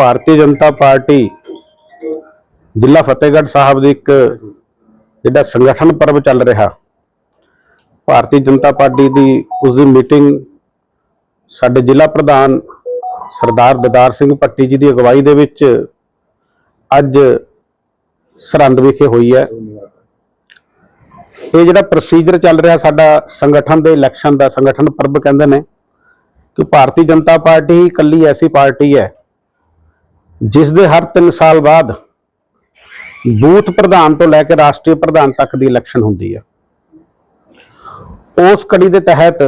Bharatiya Janata party ਜ਼ਿਲ੍ਹਾ ਫਤਿਹਗੜ੍ਹ ਸਾਹਿਬ ਦੀ ਇੱਕ ਜਿਹੜਾ ਸੰਗਠਨ ਪਰਵ ਚੱਲ ਰਿਹਾ, ਭਾਰਤੀ ਜਨਤਾ ਪਾਰਟੀ ਦੀ ਉਸ ਦੀ ਮੀਟਿੰਗ ਸਾਡੇ ਜ਼ਿਲ੍ਹਾ ਪ੍ਰਧਾਨ ਸਰਦਾਰ ਦਦਾਰ ਸਿੰਘ ਪੱਟੀ ਜੀ ਦੀ ਅਗਵਾਈ ਦੇ ਵਿੱਚ ਅੱਜ ਸਰਹੰਦ ਵਿਖੇ ਹੋਈ ਹੈ। ਇਹ ਜਿਹੜਾ ਪ੍ਰੋਸੀਜਰ ਚੱਲ ਰਿਹਾ ਸਾਡਾ ਸੰਗਠਨ ਦੇ ਇਲੈਕਸ਼ਨ ਦਾ, ਸੰਗਠਨ ਪਰਬ ਕਹਿੰਦੇ ਨੇ ਕਿ ਭਾਰਤੀ ਜਨਤਾ ਪਾਰਟੀ ਇਕੱਲੀ ਐਸੀ ਪਾਰਟੀ ਹੈ ਜਿਸ ਦੇ ਹਰ 3 ਸਾਲ ਬਾਅਦ ਬੂਥ ਪ੍ਰਧਾਨ ਤੋਂ ਲੈ ਕੇ ਰਾਸ਼ਟਰੀ ਪ੍ਰਧਾਨ ਤੱਕ ਦੀ ਇਲੈਕਸ਼ਨ ਹੁੰਦੀ ਹੈ ਉਸ ਕੜੀ ਦੇ ਤਹਿਤ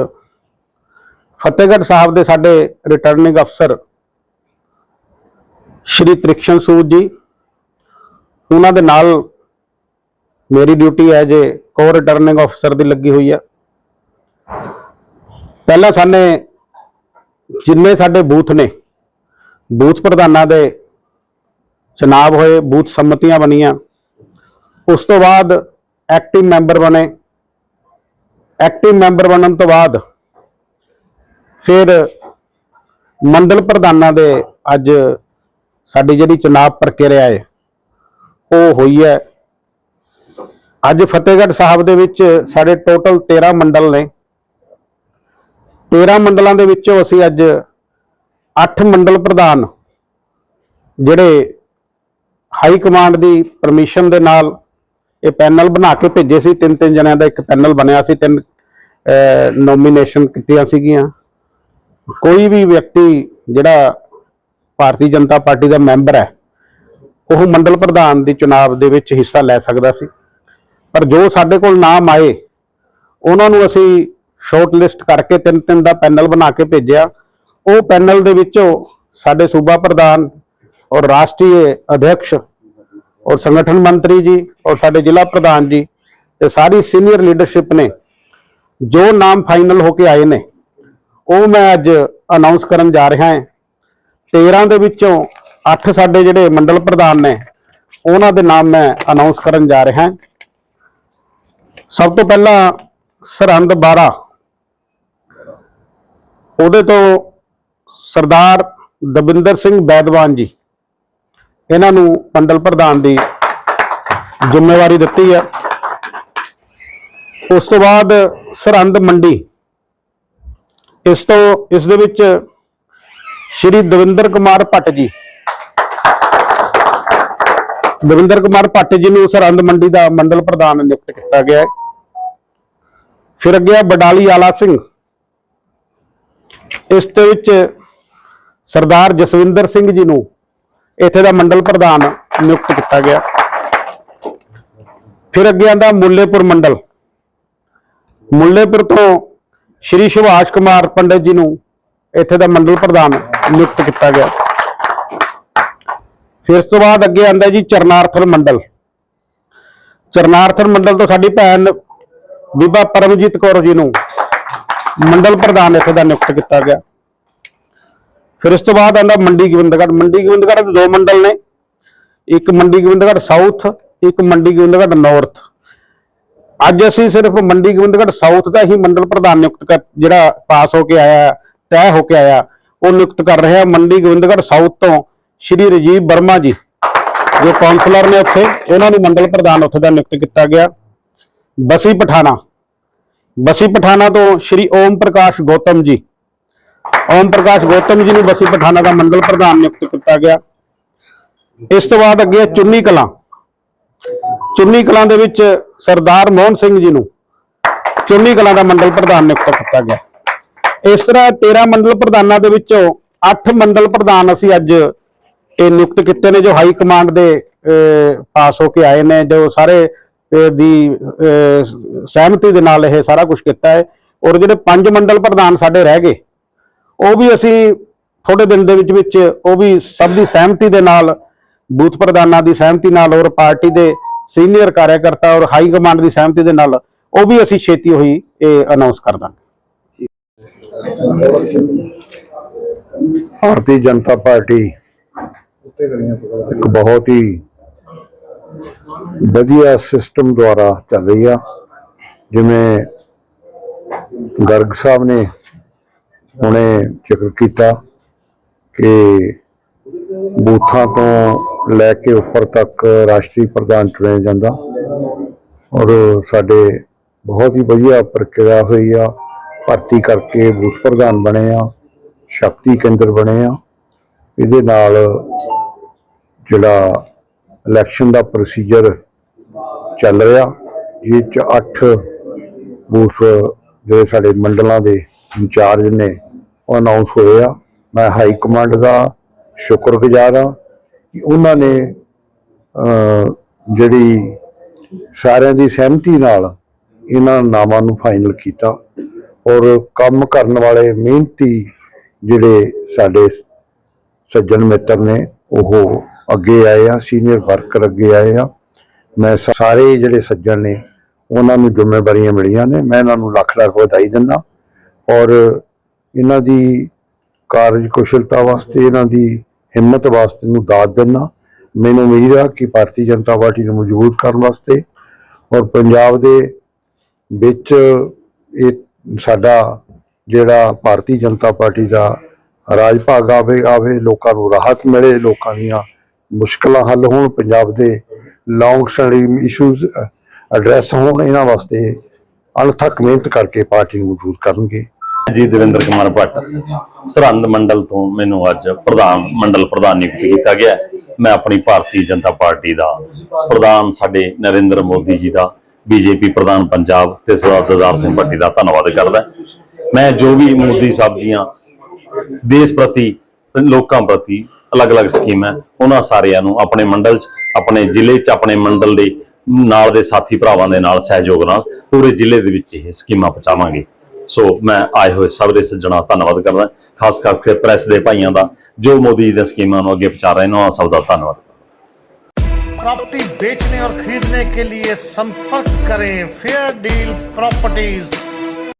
ਫਤਿਹਗੜ੍ਹ ਸਾਹਿਬ ਦੇ ਸਾਡੇ ਰਿਟਰਨਿੰਗ ਅਫਸਰ ਸ਼੍ਰੀ ਤ੍ਰਿਕਸ਼ਨ ਸੂਦ ਜੀ, ਉਹਨਾਂ ਦੇ ਨਾਲ ਮੇਰੀ ਡਿਊਟੀ ਹੈ ਜੇ ਕੋ ਰਿਟਰਨਿੰਗ ਅਫਸਰ ਦੀ ਲੱਗੀ ਹੋਈ ਹੈ ਪਹਿਲਾਂ ਸਾਨੇ ਜਿੰਨੇ ਸਾਡੇ ਬੂਥ ਨੇ, ਬੂਥ ਪ੍ਰਧਾਨਾਂ ਦੇ ਚੁਣਾਵ ਹੋਏ, ਬੂਥ ਸੰਮਤੀਆਂ ਬਣੀਆਂ। ਉਸ ਤੋਂ ਬਾਅਦ ਐਕਟਿਵ ਮੈਂਬਰ ਬਣੇ। ਐਕਟਿਵ ਮੈਂਬਰ ਬਣਨ ਤੋਂ ਬਾਅਦ ਫਿਰ ਮੰਡਲ ਪ੍ਰਧਾਨਾਂ ਦੇ ਅੱਜ ਸਾਡੀ ਜਿਹੜੀ ਚੁਣਾਵ ਪ੍ਰਕਿਰਿਆ ਹੈ, ਉਹ ਹੋਈ ਹੈ। ਅੱਜ ਫਤਿਹਗੜ੍ਹ ਸਾਹਿਬ ਦੇ ਵਿੱਚ ਸਾਡੇ ਟੋਟਲ 13 ਮੰਡਲ ਨੇ। 13 ਮੰਡਲਾਂ ਦੇ ਵਿੱਚੋਂ ਅਸੀਂ ਅੱਜ 8 ਮੰਡਲ ਪ੍ਰਧਾਨ ਜਿਹੜੇ ਹਾਈ ਕਮਾਂਡ ਦੀ ਪਰਮਿਸ਼ਨ ਦੇ ਨਾਲ ਇਹ ਪੈਨਲ ਬਣਾ ਕੇ ਭੇਜੇ ਸੀ। ਤਿੰਨ ਤਿੰਨ ਜਣਿਆਂ ਦਾ ਇੱਕ ਪੈਨਲ ਬਣਿਆ ਸੀ। ਤਿੰਨ ਨੋਮੀਨੇਸ਼ਨ ਕੀਤੀਆਂ ਸੀਗੀਆਂ। ਕੋਈ ਵੀ ਵਿਅਕਤੀ ਜਿਹੜਾ ਭਾਰਤੀ ਜਨਤਾ ਪਾਰਟੀ ਦਾ ਮੈਂਬਰ ਹੈ, ਉਹ ਮੰਡਲ ਪ੍ਰਧਾਨ ਦੀ ਚੁਣਾਵ ਦੇ ਵਿੱਚ ਹਿੱਸਾ ਲੈ ਸਕਦਾ ਸੀ। ਪਰ ਜੋ ਸਾਡੇ ਕੋਲ ਨਾਮ ਆਏ, ਉਹਨਾਂ ਨੂੰ ਅਸੀਂ ਸ਼ਾਰਟ ਲਿਸਟ ਕਰਕੇ ਤਿੰਨ ਤਿੰਨ ਦਾ ਪੈਨਲ ਬਣਾ ਕੇ ਭੇਜਿਆ। ਉਹ ਪੈਨਲ ਦੇ ਵਿੱਚੋਂ ਸਾਡੇ ਸੂਬਾ ਪ੍ਰਧਾਨ ਔਰ ਰਾਸ਼ਟਰੀ ਅਧਿਕਸ਼ ਔਰ ਸੰਗਠਨ ਮੰਤਰੀ ਜੀ ਔਰ ਸਾਡੇ ਜ਼ਿਲ੍ਹਾ ਪ੍ਰਧਾਨ ਜੀ ਤੇ ਸਾਰੀ ਸੀਨੀਅਰ ਲੀਡਰਸ਼ਿਪ ਨੇ ਜੋ ਨਾਮ ਫਾਈਨਲ ਹੋ ਕੇ ਆਏ ਨੇ, ਉਹ ਮੈਂ ਅੱਜ ਅਨਾਉਂਸ ਕਰਨ ਜਾ ਰਿਹਾ ਹਾਂ। 13 ਦੇ ਵਿੱਚੋਂ 8 ਸਾਡੇ ਜਿਹੜੇ ਮੰਡਲ ਪ੍ਰਧਾਨ ਨੇ, ਉਹਨਾਂ ਦੇ ਨਾਮ ਮੈਂ ਅਨਾਉਂਸ ਕਰਨ ਜਾ ਰਿਹਾ ਹਾਂ। ਸਭ ਤੋਂ ਪਹਿਲਾਂ ਸਰਹੰਦ 12 ਉਹਦੇ ਤੋਂ ਸਰਦਾਰ ਦਵਿੰਦਰ ਸਿੰਘ ਬੈਦਵਾਨ ਜੀ ਇਹਨਾਂ ਨੂੰ ਮੰਡਲ ਪ੍ਰਧਾਨ ਦੀ ਜ਼ਿੰਮੇਵਾਰੀ ਦਿੱਤੀ ਹੈ। ਉਸ ਤੋਂ ਬਾਅਦ ਸਰਹੰਦ ਮੰਡੀ, ਇਸ ਤੋਂ, ਇਸ ਦੇ ਵਿੱਚ ਸ਼੍ਰੀ ਦਵਿੰਦਰ ਕੁਮਾਰ ਭੱਟ ਜੀ, ਦਵਿੰਦਰ ਕੁਮਾਰ ਭੱਟ ਜੀ ਨੂੰ ਸਰਹੰਦ ਮੰਡੀ ਦਾ ਮੰਡਲ ਪ੍ਰਧਾਨ ਨਿਯੁਕਤ ਕੀਤਾ ਗਿਆ ਹੈ। ਫਿਰ ਅੱਗੇ ਹੈ ਬਡਾਲੀ ਆਲਾ ਸਿੰਘ, ਇਸ ਦੇ ਵਿੱਚ ਸਰਦਾਰ ਜਸਵਿੰਦਰ ਸਿੰਘ ਜੀ ਨੂੰ ਇੱਥੇ ਦਾ ਮੰਡਲ ਪ੍ਰਧਾਨ ਨਿਯੁਕਤ ਕੀਤਾ ਗਿਆ। ਫਿਰ ਅੱਗੇ ਆਂਦਾ ਮੁੱਲੇਪੁਰ ਮੰਡਲ। ਮੁੱਲੇਪੁਰ ਤੋਂ ਸ਼੍ਰੀ ਸੁਭਾਸ਼ ਕੁਮਾਰ ਪੰਡਿਤ ਜੀ ਨੂੰ ਇੱਥੇ ਦਾ ਮੰਡਲ ਪ੍ਰਧਾਨ ਨਿਯੁਕਤ ਕੀਤਾ ਗਿਆ। ਫਿਰ ਉਸ ਤੋਂ ਬਾਅਦ ਅੱਗੇ ਆਂਦਾ ਜੀ ਚਰਨਾਰਥਨ ਮੰਡਲ। ਚਰਨਾਰਥਨ ਮੰਡਲ ਤੋਂ ਸਾਡੀ ਭੈਣ ਬੀਬਾ ਪਰਮਜੀਤ ਕੌਰ ਜੀ ਨੂੰ ਮੰਡਲ ਪ੍ਰਧਾਨ ਇੱਥੇ ਦਾ ਨਿਯੁਕਤ ਕੀਤਾ ਗਿਆ। ਫਿਰ ਉਸ ਤੋਂ ਬਾਅਦ ਆਂਦਾ ਮੰਡੀ ਗੋਬਿੰਦਗੜ੍ਹ। ਮੰਡੀ ਗੋਬਿੰਦਗੜ੍ਹ ਦੇ ਦੋ ਮੰਡਲ ਨੇ। ਇੱਕ ਮੰਡੀ ਗੋਬਿੰਦਗੜ੍ਹ ਸਾਊਥ ਇੱਕ ਮੰਡੀ ਗੋਬਿੰਦਗੜ੍ਹ ਨਾਰਥ ਅੱਜ ਅਸੀਂ ਸਿਰਫ ਮੰਡੀ ਗੋਬਿੰਦਗੜ੍ਹ ਸਾਊਥ ਦਾ ਹੀ ਮੰਡਲ ਪ੍ਰਧਾਨ ਨਿਯੁਕਤ ਕਰ ਜਿਹੜਾ ਪਾਸ ਹੋ ਕੇ ਆਇਆ, ਤੈਅ ਹੋ ਕੇ ਆਇਆ, ਉਹ ਨਿਯੁਕਤ ਕਰ ਰਿਹਾ ਮੰਡੀ ਗੋਬਿੰਦਗੜ੍ਹ ਸਾਊਥ ਤੋਂ ਸ਼੍ਰੀ ਰਜੀਵ ਵਰਮਾ ਜੀ। ਜੋ ਕਾਉਂਸਲਰ ਨੇ ਉੱਥੇ, ਉਹਨਾਂ ਨੂੰ ਮੰਡਲ ਪ੍ਰਧਾਨ ਉੱਥੇ ਦਾ ਨਿਯੁਕਤ ਕੀਤਾ ਗਿਆ। ਬਸੀ ਪਠਾਣਾ। ਬਸੀ ਪਠਾਣਾ ਤੋਂ ਸ਼੍ਰੀ ਓਮ ਪ੍ਰਕਾਸ਼ ਗੌਤਮ ਜੀ। ਓਮ ਪ੍ਰਕਾਸ਼ ਗੌਤਮ ਜੀ ਨੂੰ ਬਸੀ ਪਠਾਣਾ ਦਾ ਮੰਡਲ ਪ੍ਰਧਾਨ ਨਿਯੁਕਤ ਕੀਤਾ ਗਿਆ। ਇਸ ਤੋਂ ਬਾਅਦ ਅੱਗੇ ਹੈ ਚੁੰਨੀ ਕਲਾਂ। ਚੁੰਨੀ ਕਲਾਂ ਦੇ ਵਿੱਚ ਸਰਦਾਰ ਮੋਹਨ ਸਿੰਘ ਜੀ ਨੂੰ ਚੁੰਨੀ ਕਲਾਂ ਦਾ ਮੰਡਲ ਪ੍ਰਧਾਨ ਨਿਯੁਕਤ ਕੀਤਾ ਗਿਆ। ਇਸ ਤਰ੍ਹਾਂ 13 ਮੰਡਲ ਪ੍ਰਧਾਨਾਂ ਦੇ ਵਿੱਚੋਂ 8 ਮੰਡਲ ਪ੍ਰਧਾਨ ਅਸੀਂ ਅੱਜ ਇਹ ਨਿਯੁਕਤ ਕੀਤੇ ਨੇ ਜੋ ਹਾਈ ਕਮਾਂਡ ਦੇ ਅਹ, ਪਾਸ ਹੋ ਕੇ ਆਏ ਨੇ ਜੋ ਸਾਰੇ ਦੀ ਸਹਿਮਤੀ ਦੇ ਨਾਲ ਇਹ ਸਾਰਾ ਕੁਝ ਕੀਤਾ ਹੈ। ਔਰ ਜਿਹੜੇ ਪੰਜ ਮੰਡਲ ਪ੍ਰਧਾਨ ਸਾਡੇ ਰਹਿ ਗਏ ਉਹ ਵੀ ਅਸੀਂ ਥੋੜੇ ਦਿਨ ਦੇ ਵਿੱਚ ਵਿੱਚ ਉਹ ਵੀ ਸਭ ਦੀ ਸਹਿਮਤੀ ਦੇ ਨਾਲ, ਬੂਥ ਪ੍ਰਧਾਨਾਂ ਦੀ ਸਹਿਮਤੀ ਨਾਲ ਔਰ ਪਾਰਟੀ ਦੇ ਸੀਨੀਅਰ ਕਾਰਜਕਰਤਾ ਔਰ ਹਾਈ ਕਮਾਂਡ ਦੀ ਸਹਿਮਤੀ ਦੇ ਨਾਲ ਉਹ ਵੀ ਅਸੀਂ ਛੇਤੀ ਹੋਈ ਇਹ ਅਨਾਉਂਸ ਕਰ ਦਾਂਗੇ। ਭਾਰਤੀ ਜਨਤਾ ਪਾਰਟੀ ਇੱਕ ਬਹੁਤ ਹੀ ਵਧੀਆ ਸਿਸਟਮ ਦੁਆਰਾ ਚੱਲ ਰਹੀ ਆ। ਜਿਵੇਂ ਗਰਗ ਸਾਹਿਬ ਨੇ ਹੁਣੇ ਜ਼ਿਕਰ ਕੀਤਾ ਕਿ ਬੂਥਾਂ ਤੋਂ ਲੈ ਕੇ ਉੱਪਰ ਤੱਕ ਰਾਸ਼ਟਰੀ ਪ੍ਰਧਾਨ ਚੁਣਿਆ ਜਾਂਦਾ। ਔਰ ਸਾਡੇ ਬਹੁਤ ਹੀ ਵਧੀਆ ਪ੍ਰਕਿਰਿਆ ਹੋਈ ਆ। ਭਰਤੀ ਕਰਕੇ ਬੂਥ ਪ੍ਰਧਾਨ ਬਣੇ ਆ, ਸ਼ਕਤੀ ਕੇਂਦਰ ਬਣੇ ਆ। ਇਹਦੇ ਨਾਲ ਜਿਹੜਾ ਇਲੈਕਸ਼ਨ ਦਾ ਪ੍ਰੋਸੀਜਰ ਚੱਲ ਰਿਹਾ ਇਹ ਚ 8 ਬੂਥ ਜਿਹੜੇ ਸਾਡੇ ਮੰਡਲਾਂ ਦੇ ਇੰਚਾਰਜ ਨੇ ਉਹ ਅਨਾਉਂਸ ਹੋਏ ਆ। ਮੈਂ ਹਾਈ ਕਮਾਂਡ ਦਾ ਸ਼ੁਕਰਗੁਜ਼ਾਰ ਹਾਂ ਕਿ ਉਹਨਾਂ ਨੇ ਜਿਹੜੀ ਸਾਰਿਆਂ ਦੀ ਸਹਿਮਤੀ ਨਾਲ ਇਹਨਾਂ ਨਾਮਾਂ ਨੂੰ ਫਾਈਨਲ ਕੀਤਾ ਔਰ ਕੰਮ ਕਰਨ ਵਾਲੇ ਮਿਹਨਤੀ ਜਿਹੜੇ ਸਾਡੇ ਸੱਜਣ ਮਿੱਤਰ ਨੇ, ਉਹ ਅੱਗੇ ਆਏ ਆ ਸੀਨੀਅਰ ਵਰਕਰ ਅੱਗੇ ਆਏ ਆ। ਮੈਂ ਸਾ- ਸਾਰੇ ਜਿਹੜੇ ਸੱਜਣ ਨੇ, ਉਹਨਾਂ ਨੂੰ ਜ਼ਿੰਮੇਵਾਰੀਆਂ ਮਿਲੀਆਂ ਨੇ। ਮੈਂ ਇਹਨਾਂ ਨੂੰ ਲੱਖ ਲੱਖ ਵਧਾਈ ਦਿੰਦਾ ਔਰ ਇਹਨਾਂ ਦੀ ਕਾਰਜ ਕੁਸ਼ਲਤਾ ਵਾਸਤੇ, ਇਹਨਾਂ ਦੀ ਹਿੰਮਤ ਵਾਸਤੇ ਨੂੰ ਦਾਤ ਦਿੰਦਾ। ਮੈਨੂੰ ਉਮੀਦ ਆ ਕਿ ਭਾਰਤੀ ਜਨਤਾ ਪਾਰਟੀ ਨੂੰ ਮਜ਼ਬੂਤ ਕਰਨ ਵਾਸਤੇ ਔਰ ਪੰਜਾਬ ਦੇ ਵਿੱਚ ਇਹ ਸਾਡਾ ਜਿਹੜਾ ਭਾਰਤੀ ਜਨਤਾ ਪਾਰਟੀ ਦਾ ਰਾਜ ਭਾਗ ਆਵੇ ਆਵੇ, ਲੋਕਾਂ ਨੂੰ ਰਾਹਤ ਮਿਲੇ, ਲੋਕਾਂ ਦੀਆਂ ਮੁਸ਼ਕਲਾਂ ਹੱਲ ਹੋਣ, ਪੰਜਾਬ ਦੇ ਲੌਂਗ ਸਟੈਂਡਿੰਗ ਇਸ਼ੂਜ਼ ਐਡਰੈਸ ਹੋਣ, ਇਹਨਾਂ ਵਾਸਤੇ ਅਣਥੱਕ ਮਿਹਨਤ ਕਰਕੇ ਪਾਰਟੀ ਨੂੰ ਮਜ਼ਬੂਤ ਕਰਨਗੇ। ਜੀ, ਦਵਿੰਦਰ ਕੁਮਾਰ ਭੱਟ। ਸਰਹੰਦ ਮੰਡਲ ਤੋਂ ਮੈਨੂੰ ਅੱਜ ਪ੍ਰਧਾਨ, ਮੰਡਲ ਪ੍ਰਧਾਨ ਨਿਯੁਕਤ ਕੀਤਾ ਗਿਆ। ਮੈਂ ਆਪਣੀ ਭਾਰਤੀ ਜਨਤਾ ਪਾਰਟੀ ਦਾ ਪ੍ਰਧਾਨ, ਸਾਡੇ ਨਰਿੰਦਰ ਮੋਦੀ ਜੀ ਦਾ, ਬੀਜੇਪੀ ਪ੍ਰਧਾਨ ਪੰਜਾਬ ਤੇ ਸਰਦਾਰ ਦਜ਼ਾਰ ਸਿੰਘ ਭੱਟੀ ਦਾ ਧੰਨਵਾਦ ਕਰਦਾ। ਮੈਂ ਜੋ ਵੀ ਮੋਦੀ ਸਾਹਿਬ ਦੀਆਂ ਦੇਸ਼ ਪ੍ਰਤੀ, ਲੋਕਾਂ ਪ੍ਰਤੀ ਅਲੱਗ-ਅਲੱਗ ਸਕੀਮਾਂ, ਉਹਨਾਂ ਸਾਰਿਆਂ ਨੂੰ ਆਪਣੇ ਮੰਡਲ 'ਚ, ਆਪਣੇ ਜ਼ਿਲ੍ਹੇ 'ਚ, ਆਪਣੇ ਮੰਡਲ ਦੇ ਨਾਲ ਦੇ ਸਾਥੀ ਭਰਾਵਾਂ ਦੇ ਨਾਲ ਸਹਿਯੋਗ ਨਾਲ ਪੂਰੇ ਜ਼ਿਲ੍ਹੇ ਦੇ ਵਿੱਚ ਇਹ ਸਕੀਮਾਂ ਪਹੁੰਚਾਵਾਂਗੇ। ਸੋ ਮੈਂ ਆਏ ਹੋਏ ਸਭ ਦੇ ਸੱਜਣਾ ਧੰਨਵਾਦ ਕਰਦਾ ਖਾਸ ਕਰਕੇ ਪ੍ਰੈਸ ਦੇ ਭਾਈਆਂ ਦਾ ਜੋ ਮੋਦੀ ਜੀ ਦੀਆਂ ਸਕੀਮਾਂ ਨੂੰ ਅੱਗੇ ਪਹੁੰਚਾ ਰਹੇ ਨੇ ਉਹਨਾਂ ਸਭ ਦਾ ਧੰਨਵਾਦ प्रॉपर्टी बेचने और खरीदने के लिए संपर्क करें फेयर डील प्रॉपर्टीज